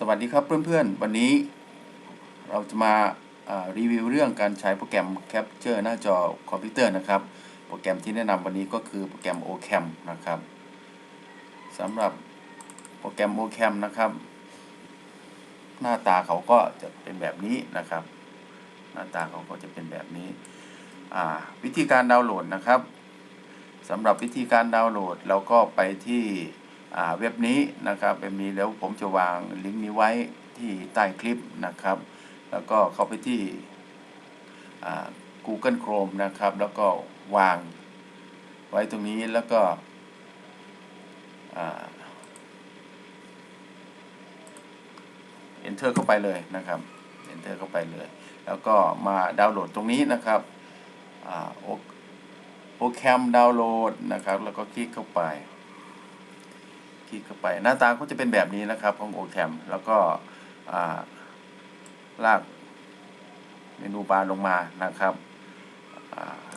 สวัสดีครับเพื่อนๆ วันนี้เราจะมาารีวิวเรื่องการใช้โปรแกรม Capture หน้าจอคอมพิวเตอร์นะครับ โปรแกรมที่แนะนำวันนี้ก็คือโปรแกรม OCam นะครับสำหรับโปรแกรม OCam นะครับ หน้าตาเขาก็จะเป็นแบบนี้นะครับ หน้าตาเขาก็จะเป็นแบบนี้ วิธีการดาวน์โหลดนะครับสำหรับวิธีการดาวน์โหลดเราก็ไปที่ เว็บนี้นะครับเว็บนี้แล้วผมจะวางลิงก์นี้ไว้ที่ใต้คลิปนะครับ แล้วก็เข้าไปที่ Google Chrome นะครับ แล้วก็วางไว้ตรงนี้แล้วก็อ่า enter เข้าไปเลยนะครับ enter เข้าไปเลย แล้วก็มาดาวน์โหลดตรงนี้นะครับโอโปรแกรมดาวน์โหลดนะครับ แล้วก็คลิกเข้าไป คลิกเข้าไปหน้าตาก็จะเป็นแบบนี้นะครับของ OCam แล้วก็ลากเมนูบาร์ลงมานะครับ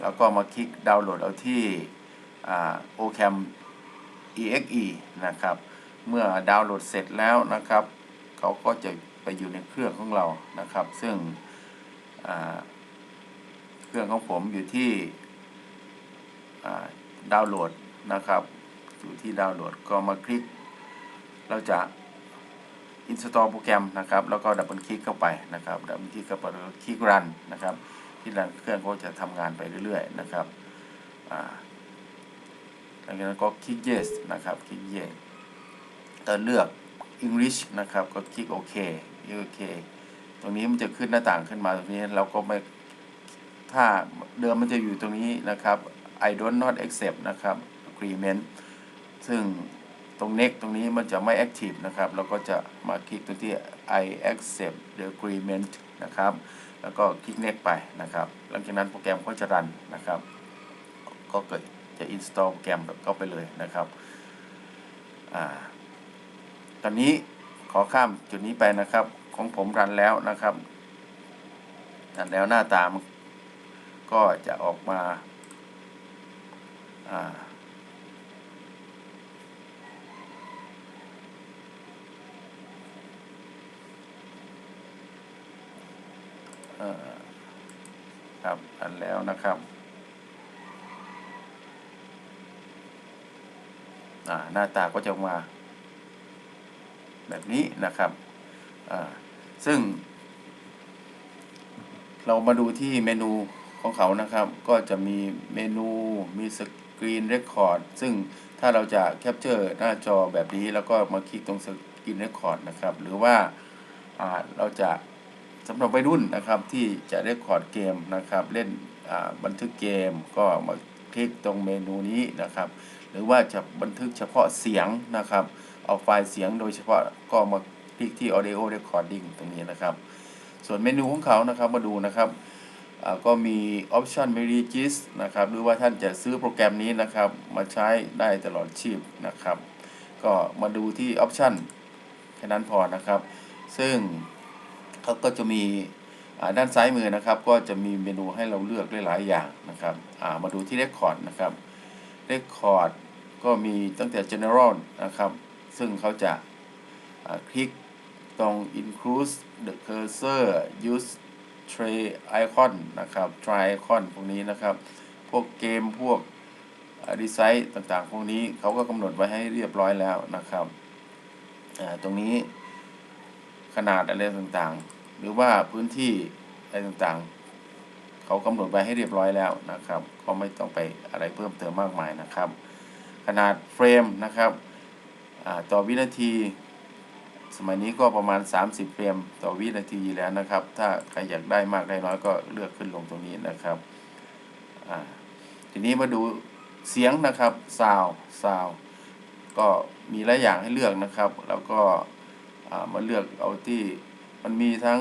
แล้วก็มาคลิกดาวน์โหลดเอาที่อ่า OCam exe นะครับ เมื่อดาวน์โหลดเสร็จแล้วนะครับ เขาก็จะไปอยู่ในเครื่องของเรานะครับ ซึ่งเครื่องของผมอยู่ที่ดาวน์โหลดนะครับ อยู่ที่ดาวน์โหลดก็มาคลิก เราจะ install โปรแกรมนะครับ แล้วก็ดับเบิลคลิกเข้าไปนะครับดับเบิลคลิกเข้าไปแล้วคลิก run นะครับที่รันเครื่องก็จะทำงานไปเรื่อยๆนะครับหลังจากนั้นก็คลิก yes นะครับคลิก yes ตอนเลือก English นะครับก็คลิกโอเคโอเคตรงนี้มันจะขึ้นหน้าต่างขึ้นมาตรงนี้เราก็ไม่ถ้าเดิมมันจะอยู่ตรงนี้นะครับ I don't not accept นะครับ agreement ซึ่งตรง next ตรงนี้มันจะไม่ active นะครับ เราก็จะมาคลิกตรงที่ I accept the agreement นะครับ แล้วก็คลิก next ไปนะครับ หลังจากนั้นโปรแกรมก็จะรันนะครับ ก็เกิดจะ install โปรแกรมเข้าไปเลยนะครับอ่าตอนนี้ขอข้ามจุดนี้ไปนะครับ ของผมรันแล้วนะครับรันแล้วหน้าตามก็จะออกมา อ่า เอ่อ ครับอันแล้วนะครับอ่าหน้าตาก็จะมา แบบนี้นะครับซึ่ง เรามาดูที่เมนูของเขานะครับ ก็จะมีเมนูมีสกรีนเรคคอร์ดซึ่งถ้าเราจะแคปเจอร์หน้าจอแบบนี้ แล้วก็มาคลิกตรงสกรีนเรคคอร์ดนะครับ หรือว่าเราจะ สำหรับวัยรุ่นนะครับที่จะเรคคอร์ดเกมนะครับ เล่นบันทึกเกมก็มาคลิกตรงเมนูนี้นะครับ หรือว่าจะบันทึกเฉพาะเสียงนะครับ เอาไฟล์เสียงโดยเฉพาะก็มาคลิกที่ audio recording ตรงนี้นะครับ ส่วนเมนูของเขานะครับมาดูนะครับก็มี option m e r i g i s นะครับหรือว่าท่านจะซื้อโปรแกรมนี้นะครับ มาใช้ได้ตลอดชีพนะครับ ก็มาดูที่ option แค่นั้นพอนะครับ ซึ่ง เขาก็จะมีด้านซ้ายมือนะครับ ก็จะมีเมนูให้เราเลือกได้หลายอย่างนะครับามาดูที่ Record นะครับ Record ก็มีตั้งแต่ General นะครับ ซึ่งเขาจะาคลิกตรง Include the cursor use tray icon นะครับ try icon พวกนี้นะครับ พวกเกมพวกดีไซน์ต่างๆ พวกนี้เขาก็กำหนดไว้ให้เรียบร้อยแล้วนะครับ ตรงนี้ขนาดอะไรต่างๆ หรือว่าพื้นที่อะไรต่างๆ เขากำหนดไว้ให้เรียบร้อยแล้วนะครับ ก็ไม่ต้องไปอะไรเพิ่มเติมมากมายนะครับ ขนาดเฟรมนะครับต่อวินาที สมัยนี้ก็ประมาณ 30 เฟรมต่อวินาทีแล้วนะครับ ถ้าใครอยากได้มากได้น้อยก็เลือกขึ้นลงตรงนี้นะครับทีนี้มาดูเสียงนะครับซาวซาวก็มีหลายอย่างให้เลือกนะครับ แล้วก็มาเลือกเอาที่ มันมีทั้ง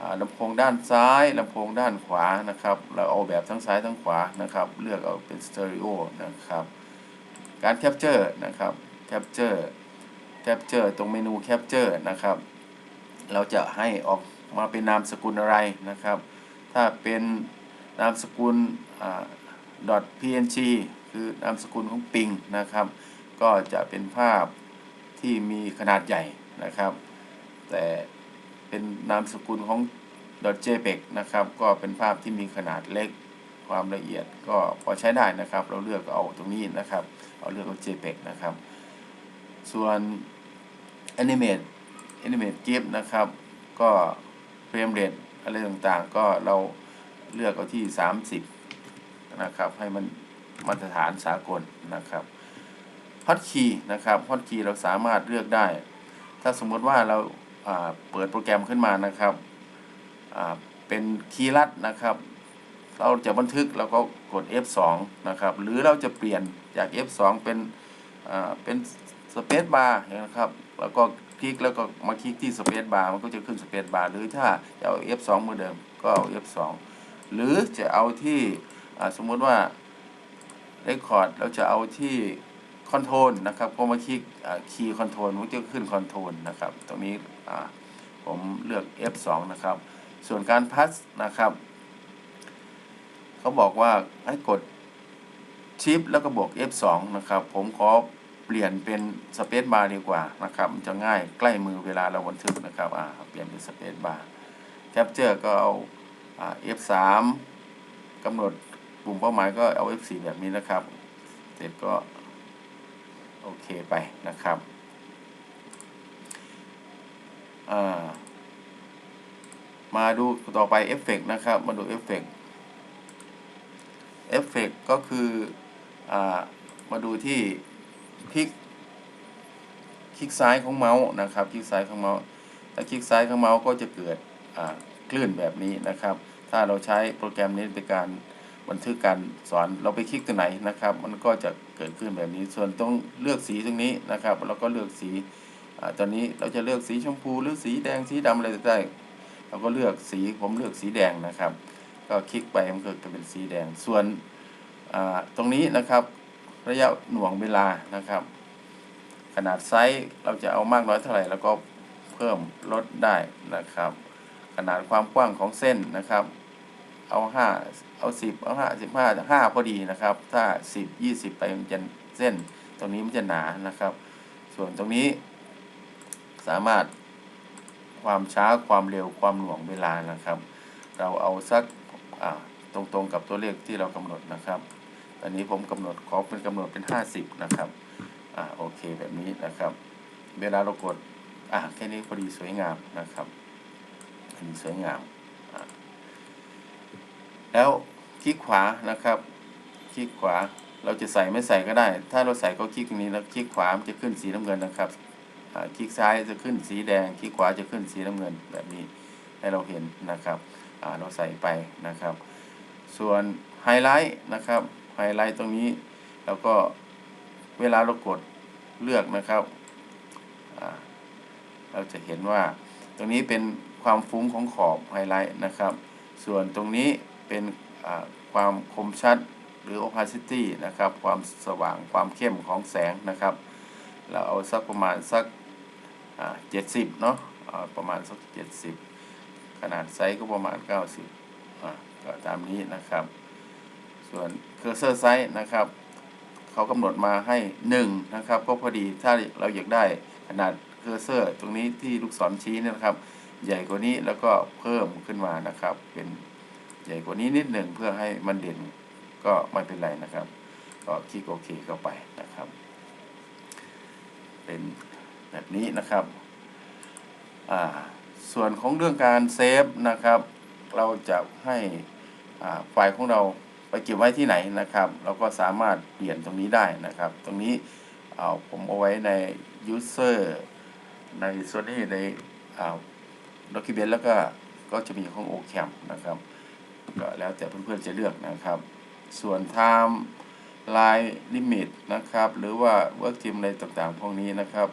อ่าลำโพงด้านซ้ายลำโพงด้านขวานะครับ เราเอาแบบทั้งซ้ายทั้งขวานะครับ เลือกเอาเป็นสเตอริโอนะครับ การแคปเจอร์นะครับแคปเจอร์แคปเจอร์ตรงเมนูแคปเจอร์นะครับ เราจะให้ออกมาเป็นนามสกุลอะไรนะครับ ถ้าเป็นนามสกุลอ่า .png คือนามสกุลของปิงนะครับ ก็จะเป็นภาพที่มีขนาดใหญ่นะครับ แต่เป็นนามสกุลของ .jpeg นะครับ ก็เป็นภาพที่มีขนาดเล็กความละเอียดก็พอใช้ได้นะครับ เราเลือกเอาตรงนี้นะครับ เอาเลือกเอา jpeg นะครับ ส่วน animate animate gif นะครับ ก็เฟรมเรทอะไรต่างๆ ก็เราเลือกเอาที่ 30 นะครับ ให้มันมาตรฐานสากลนะครับ Hotkey นะครับ Hotkey เราสามารถเลือกได้ ถ้าสมมติว่าเรา เปิดโปรแกรมขึ้นมานะครับเป็นคีย์ลัดนะครับ เราจะบันทึกเราก็กด F2 นะครับ หรือเราจะเปลี่ยนจาก F2 เป็นเป็นสเปซบาร์นะครับ แล้วก็คลิกแล้วก็มาคลิกที่สเปซบาร์มันก็จะขึ้นสเปซบาร์หรือถ้าจะเอา F2 เหมือนเดิมก็เอา F2 หรือจะเอาที่สมมุติว่า Record เราจะเอาที่ คอนโทรลนะครับพอมาคลิกคีย์คอนโทรลมันจะขึ้นคอนโทรลนะครับ ตรงนี้ผมเลือก F2 นะครับ ส่วนการพัสนะครับเขาบอกว่าให้กดชิปแล้วก็บวก F2 นะครับ ผมขอเปลี่ยนเป็นสเปซบาร์ดีกว่านะครับมันจะง่ายใกล้มือเวลาเราบันทึกนะครับอ่าเปลี่ยนเป็นสเปซบาร์แคปเจอร์ก็เอาอ่า F3 กำหนดปุ่มเป้าหมายก็เอา F4 แบบนี้นะครับ เสร็จก็ โอเคไปนะครับามาดูต่อไปเอฟเฟกนะครับ มาดูเอฟเฟกเอฟเฟกก็คืออมาดูที่คลิก คลิกซ้ายของเมาส์นะครับ คลิกซ้ายของเมาส์ ถ้าคลิกซ้ายของเมาส์ก็จะเกิดคลื่นแบบนี้นะครับ ถ้าเราใช้โปรแกรมนี้ในการบันทึกการสอน เราไปคลิกตรงไหนนะครับ มันก็จะ กิดขึ้นแบบนี้ ส่วนต้องเลือกสีตรงนี้นะครับเราก็เลือกสีอตอนนี้เราจะเลือกสีชมพูหรือสีแดงสีดำอะไรก็ได้เราก็เลือกสีผมเลือกสีแดงนะครับ ก็คลิกไปมันก็จะเป็นสีแดง ส่วนตรงนี้นะครับระยะหน่วงเวลานะครับ ขนาดไซส์เราจะเอามากน้อยเท่าไหร่แล้วก็เพิ่มลดได้นะครับ ขนาดความกว้างของเส้นนะครับ เอาห้าเอาสิบเอาห้าสิบห้าห้าพอดีนะครับ ถ้าสิบยี่สิบไปมันจะเส้น ตรงนี้มันจะหนานะครับ ส่วนตรงนี้ สามารถความช้าความเร็วความหน่วงเวลานะครับ เราเอาสักอ่าตรงๆกับตัวเลขที่เรากำหนดนะครับตอนนี้ผมกำหนดขอเป็นกำหนดเป็นห้าสิบนะครับอ่าโอเคแบบนี้นะครับ เวลาเรากดอ่าแค่นี้พอดีสวยงามนะครับอันนี้สวยงาม แล้วคลิกขวานะครับ คลิกขวาเราจะใส่ไม่ใส่ก็ได้ ถ้าเราใส่ก็คลิกตรงนี้แล้วคลิกขวามันจะขึ้นสีน้ำเงินนะครับคลิกซ้ายจะขึ้นสีแดง คลิกขวาจะขึ้นสีน้ำเงินแบบนี้ให้เราเห็นนะครับเราใส่ไปนะครับ ส่วนไฮไลท์นะครับไฮไลท์ตรงนี้แล้วก็เวลาเรากดเลือกนะครับเราจะเห็นว่าตรงนี้เป็นความฟุ้งของขอบไฮไลท์นะครับ ส่วนตรงนี้ เป็นความคมชัดหรือ opacity นะครับ ความสว่างความเข้มของแสงนะครับ เราเอาสักประมาณสักเจ็ดสิบเนาะประมาณสักเจ็ดสิบขนาดไซส์ก็ประมาณ 90อ่าก็ตามนี้นะครับ ส่วนเคอร์เซอร์ไซส์นะครับเขากำหนดมาให้ 1 นะครับ ก็พอดีถ้าเราอยากได้ขนาดเคอร์เซอร์ ตรงนี้ที่ลูกศรชี้นะครับ ใหญ่กว่านี้แล้วก็เพิ่มขึ้นมานะครับเป็น ญ่กว่านี้นิดหนึ่งเพื่อให้มันเด่นก็ไม่เป็นไรนะครับ ก็คลิกโอเคเข้าไปนะครับ เป็นแบบนี้นะครับอ่าส่วนของเรื่องการเซฟนะครับ เราจะให้อ่าไฟล์ของเราไปเก็บไว้ที่ไหนนะครับ เราก็สามารถเปลี่ยนตรงนี้ได้นะครับ ตรงนี้เอาผมเอาไว้ใน user ในส่วนนี้ในอ่า document แล้วก็ก็จะมีของ OCam นะครับ ก็แล้วแต่เพื่อนๆจะเลือกนะครับ ส่วน time line limit นะครับ หรือว่า work team อะไรต่างๆ พวกนี้นะครับ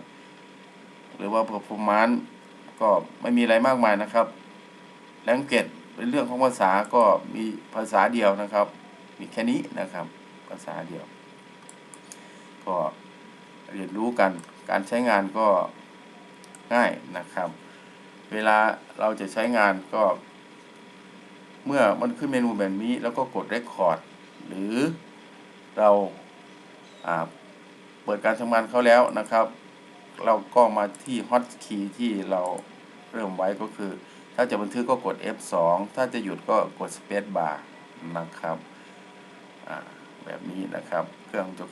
หรือว่า performance ก็ไม่มีอะไรมากมายนะครับ language เป็นเรื่องของภาษาก็มีภาษาเดียวนะครับ มีแค่นี้นะครับ ภาษาเดียว ก็เรียนรู้กัน การใช้งานก็ง่ายนะครับ เวลาเราจะใช้งานก็ เมื่อมันขึ้นเมนูแบบนี้แล้วก็กด Record หรือเราเปิดการทำงานเขาแล้วนะครับ เราก็มาที่ฮอตคีย์ที่เราเริ่มไว้ก็คือ ถ้าจะบันทึกก็กด F2 ถ้าจะหยุดก็กด Space Bar นะครับแบบนี้นะครับ เครื่องจด